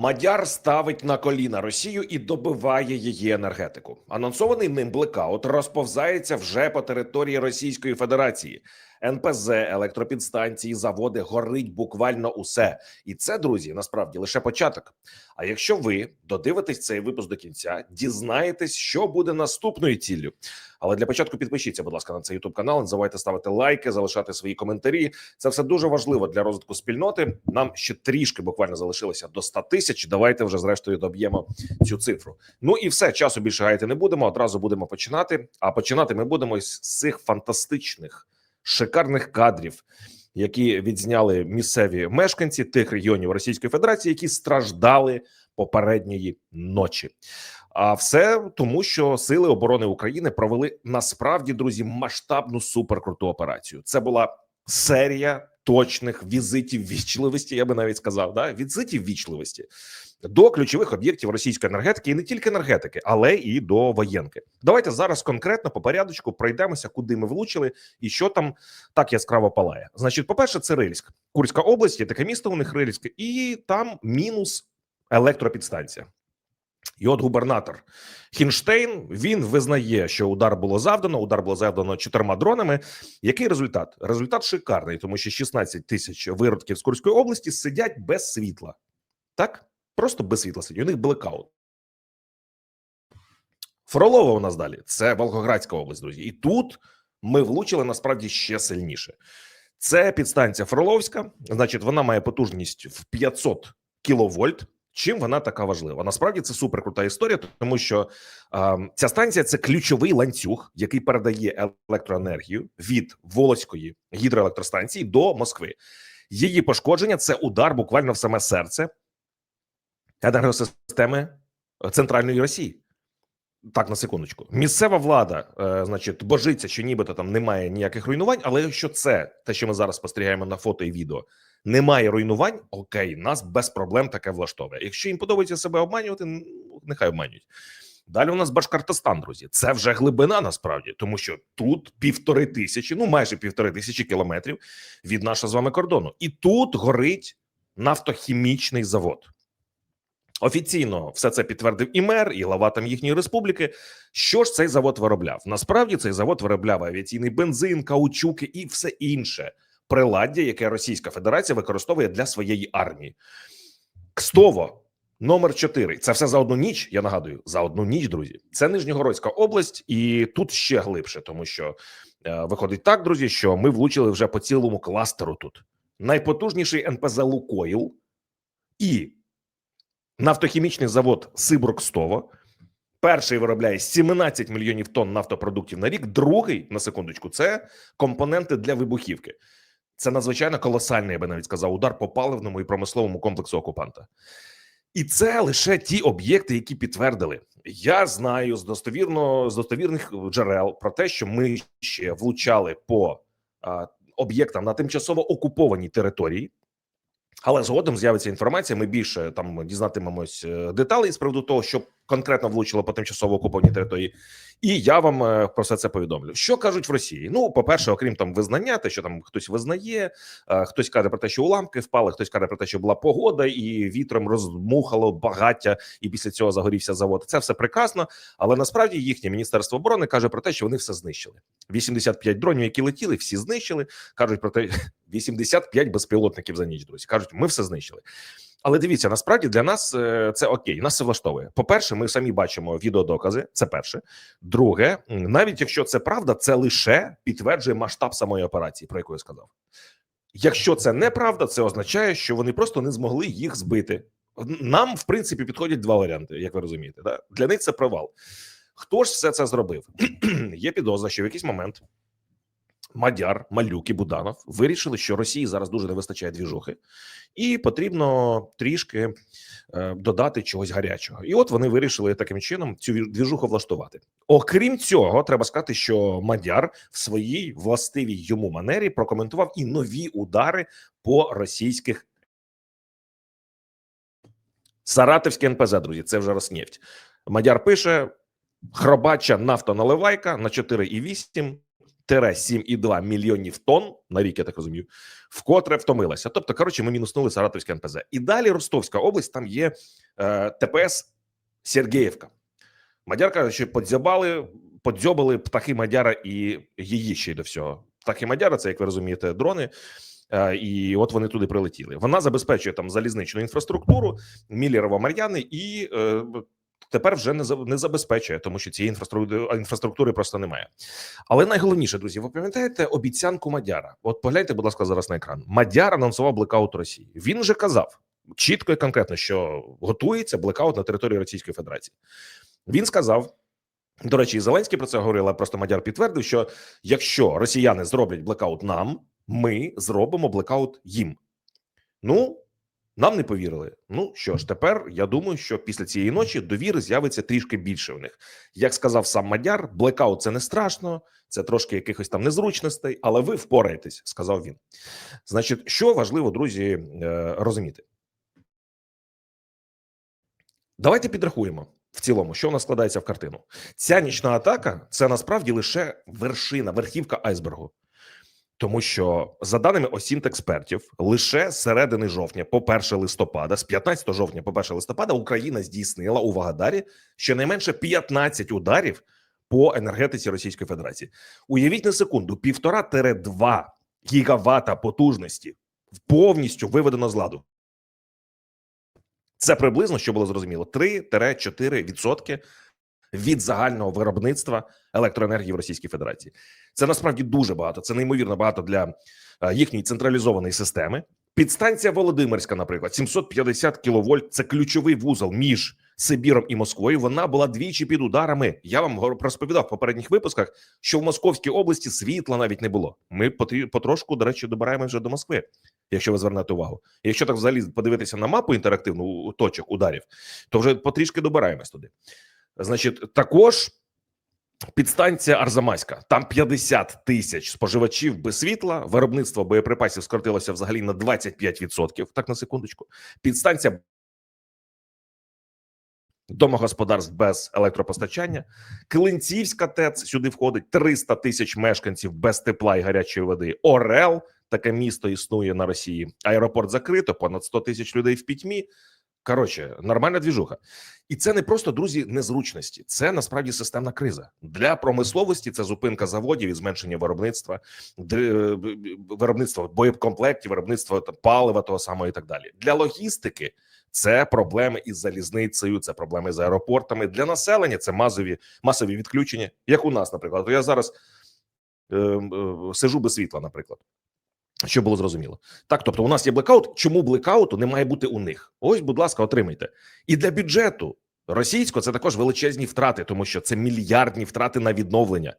Мадяр ставить на коліна Росію і добиває її енергетику. Анонсований ним блекаут розповзається вже по території Російської Федерації. НПЗ, електропідстанції, заводи горить буквально усе. І це, друзі, насправді лише початок. А якщо ви додивитесь цей випуск до кінця, дізнаєтесь, що буде наступною ціллю. Але для початку підпишіться, будь ласка, на цей youtube канал. Не забувайте ставити лайки, залишати свої коментарі. Це все дуже важливо для розвитку спільноти. Нам ще трішки буквально залишилося до 100 тисяч. Давайте вже зрештою доб'ємо цю цифру. Ну і все часу більше гаяти не будемо. Одразу будемо починати. А починати ми будемо з цих фантастичних шикарних кадрів, які відзняли місцеві мешканці тих регіонів Російської Федерації, які страждали попередньої ночі. А все тому, що сили оборони України провели насправді друзі масштабну суперкруту операцію. Це була серія точних візитів вічливості. Я би навіть сказав, да візитів вічливості до ключових об'єктів російської енергетики, і не тільки енергетики, але і до воєнки. Давайте зараз конкретно по порядочку пройдемося, куди ми влучили і що там так яскраво палає. Значить, по перше, це Рильськ, Курська область, є таке місто у них Рильськ, і там мінус електропідстанція. І от губернатор Хінштейн він визнає, що удар було завдано. Удар було завдано чотирма дронами. Який результат? Результат шикарний, тому що 16 тисяч виродків з Курської області сидять без світла. Так, просто без світла сидять. У них блекаут. Фролова у нас далі. Це Волгоградська область, друзі. І тут ми влучили насправді ще сильніше. Це підстанція Фроловська. Значить, вона має потужність в 500 кіловольт. Чим вона така важлива? Насправді це суперкрута історія, тому що е, ця станція це ключовий ланцюг, який передає електроенергію від Волоської гідроелектростанції до Москви. Її пошкодження це удар буквально в саме серце енергосистеми центральної Росії. Так, на секундочку, місцева влада, е, значить, божиться, що нібито там немає ніяких руйнувань. Але якщо це те, що ми зараз спостерігаємо на фото і відео, немає руйнувань, окей, нас без проблем таке влаштовує. Якщо їм подобається себе обманювати, ну, нехай обманюють. Далі у нас Башкортостан, друзі. Це вже глибина насправді, тому що тут півтори тисячі, ну майже півтори тисячі кілометрів від нашого з вами кордону, і тут горить нафтохімічний завод. Офіційно все це підтвердив і мер, і глава там їхньої республіки. Що ж цей завод виробляв? Насправді цей завод виробляв авіаційний бензин, каучуки і все інше приладдя, яке Російська Федерація використовує для своєї армії. Кстово номер 4 Це все за одну ніч. Я нагадую, за одну ніч, друзі. Це Нижньогородська область, і тут ще глибше, тому що е, виходить так, друзі, що ми влучили вже по цілому кластеру. Тут найпотужніший НПЗ Лукоїл і нафтохімічний завод Сиброкстово. Перший виробляє 17 мільйонів тонн нафтопродуктів на рік. Другий на секундочку, це компоненти для вибухівки. Це надзвичайно колосальний, я би навіть сказав, удар по паливному і промисловому комплексу окупанта. І це лише ті об'єкти, які підтвердили. Я знаю з достовірно з достовірних джерел про те, що ми ще влучали по об'єктам на тимчасово окупованій території. Але згодом з'явиться інформація. Ми більше там дізнатимемось е, деталей з приводу того, що конкретно влучило по тимчасово окупованій території, і я вам е, про все це повідомлю. Що кажуть в Росії? Ну, по перше, окрім там визнання, те, що там хтось визнає, е, хтось каже про те, що уламки впали, хтось каже про те, що була погода, і вітром розмухало багаття, і після цього загорівся завод. Це все прекрасно, але насправді їхнє міністерство оборони каже про те, що вони все знищили. 85 дронів, які летіли, всі знищили. кажуть про те, 85 безпілотників за ніч. Друзі кажуть, ми все знищили. Але дивіться, насправді для нас е, це окей, нас це влаштовує. По перше, ми самі бачимо відеодокази. Це перше. Друге, навіть якщо це правда, це лише підтверджує масштаб самої операції, про яку я сказав. Якщо це неправда, це означає, що вони просто не змогли їх збити. Нам, в принципі, підходять два варіанти, як ви розумієте. Да? Для них це провал. Хто ж все це зробив? Є підозра, що в якийсь момент Мадяр, Малюк і Буданов вирішили, що Росії зараз дуже не вистачає двіжухи, і потрібно трішки е, додати чогось гарячого. І от вони вирішили таким чином цю двіжуху влаштувати. Окрім цього, треба сказати, що Мадяр в своїй властивій йому манері прокоментував і нові удари по російських. Саратовський НПЗ, друзі, це вже Роснефть. Мадяр пише: хробача нафтоналивайка на 4,8 7,2 мільйонів тонн на рік, я так розумію, вкотре втомилася. Тобто, коротше, ми мінуснули Саратовське НПЗ. І далі Ростовська область, там є е, ТПС Сергіївка. Мадяр каже, що подзябали, подзьобали птахи Мадяра і її ще й до всього. Птахи Мадяра, це, як ви розумієте, дрони. Е, І от вони туди прилетіли. Вона забезпечує там залізничну інфраструктуру, Міллерова Мар'яни, і е, тепер вже не не забезпечує, тому що цієї інфраструктури, інфраструктури просто немає. Але найголовніше, друзі, ви пам'ятаєте обіцянку Мадяра? От погляньте, будь ласка, зараз на екран. Мадяр анонсував блекаут Росії. Він вже казав чітко і конкретно, що готується блекаут на території Російської Федерації. Він сказав. До речі, і Зеленський про це говорив, але просто Мадяр підтвердив, що якщо росіяни зроблять блекаут нам, ми зробимо блекаут їм. Ну, нам не повірили. Ну що ж, тепер я думаю, що після цієї ночі довіри з'явиться трішки більше у них. Як сказав сам Мадяр, блекаут це не страшно, це трошки якихось там незручностей, але ви впораєтесь, сказав він. Значить, що важливо, друзі, е, розуміти. Давайте підрахуємо в цілому, що в нас складається в картину. Ця нічна атака це насправді лише вершина, верхівка айсбергу. Тому що, за даними осінт експертів, лише з середини жовтня, по 1 листопада, з 15 жовтня, по 1 листопада, Україна здійснила у Вагадарі щонайменше 15 ударів по енергетиці Російської Федерації. Уявіть на секунду, півтора-два гігавата потужності повністю виведено з ладу. Це приблизно, що було зрозуміло, 3-4% від загального виробництва електроенергії в Російській Федерації. Це насправді дуже багато. Це неймовірно багато для е, їхньої централізованої системи. Підстанція Володимирська, наприклад, 750 кВт – це ключовий вузол між Сибіром і Москвою. Вона була двічі під ударами. Я вам розповідав в попередніх випусках, що в Московській області світла навіть не було. Ми потрошку, до речі, добираємо вже до Москви. Якщо ви звернете увагу, якщо так взагалі подивитися на мапу інтерактивну точок ударів, то вже потрішки добираємось туди. Значить, також підстанція Арзамаська. Там 50 тисяч споживачів без світла. Виробництво боєприпасів скоротилося взагалі на 25%. Так на секундочку. Підстанція домогосподарств без електропостачання. Клинцівська ТЕЦ сюди входить 300 тисяч мешканців без тепла і гарячої води. Орел таке місто існує на Росії. Аеропорт закрито, понад 100 тисяч людей в пітьмі. Коротше, нормальна двіжуха. І це не просто друзі незручності, це насправді системна криза для промисловості. Це зупинка заводів і зменшення виробництва, б- виробництва боєкомплектів, виробництва палива того самого і так далі. Для логістики це проблеми із залізницею, це проблеми з аеропортами. Для населення це масові масові відключення, як у нас, наприклад. Я зараз е, е, сижу без світла, наприклад. Щоб було зрозуміло, так тобто, у нас є блекаут. Чому блекауту не має бути у них? Ось, будь ласка, отримайте. І для бюджету російського це також величезні втрати, тому що це мільярдні втрати на відновлення.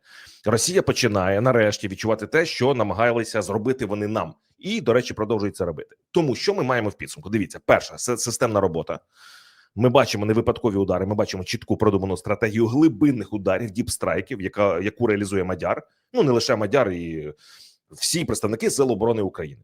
Росія починає нарешті відчувати те, що намагалися зробити вони нам, і до речі, продовжують це робити. Тому що ми маємо в підсумку? Дивіться, перша системна робота. Ми бачимо не випадкові удари. Ми бачимо чітку продуману стратегію глибинних ударів, діпстрайків, яка яку реалізує Мадяр. Ну не лише Мадяр і всі представники Сил оборони України.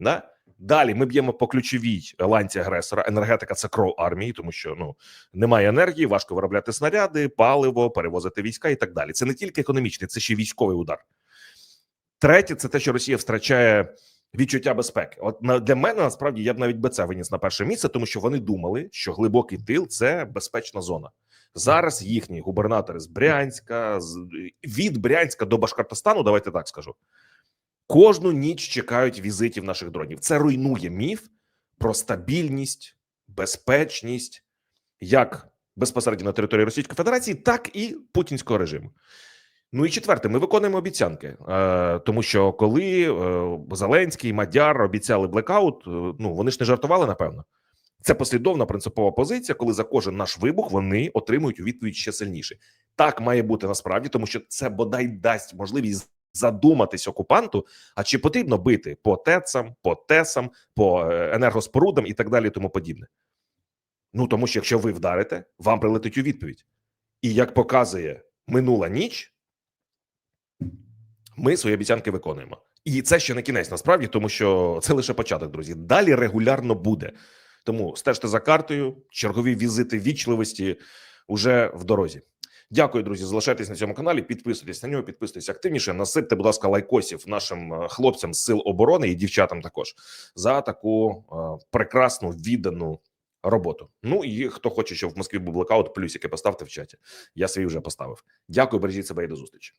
Да? Далі ми б'ємо по ключовій ланці агресора. Енергетика це кров армії, тому що ну немає енергії, важко виробляти снаряди, паливо, перевозити війська і так далі. Це не тільки економічний, це ще військовий удар. Третє, це те, що Росія втрачає відчуття безпеки. От для мене насправді я б навіть би це виніс на перше місце, тому що вони думали, що глибокий тил це безпечна зона. Зараз їхні губернатори з Брянська, з від Брянська до Башкортостану, давайте так скажу. Кожну ніч чекають візитів наших дронів. Це руйнує міф про стабільність, безпечність, як безпосередньо на території Російської Федерації, так і путінського режиму. Ну і четверте, ми виконуємо обіцянки, е, тому що коли е, Зеленський Мадяр обіцяли блекаут, е, ну вони ж не жартували, напевно. Це послідовна принципова позиція, коли за кожен наш вибух вони отримують у відповідь ще сильніше. Так має бути насправді, тому що це бодай дасть можливість задуматись окупанту, а чи потрібно бити по ТЕЦам, по ТЕСам, по е, енергоспорудам і так далі, і тому подібне. Ну тому що якщо ви вдарите, вам прилетить у відповідь. І як показує минула ніч, ми свої обіцянки виконуємо. І це ще не кінець, насправді, тому що це лише початок, друзі. Далі регулярно буде. Тому стежте за картою, чергові візити вічливості уже в дорозі. Дякую, друзі. Залишайтесь на цьому каналі. Підписуйтесь на нього, підписуйтесь активніше. Насипте, будь ласка, лайкосів нашим е, хлопцям з сил оборони і дівчатам також за таку е, прекрасну віддану роботу. Ну і хто хоче, щоб в Москві був блекаут, плюсики поставте в чаті. Я свій вже поставив. Дякую, бережіть себе і до зустрічі.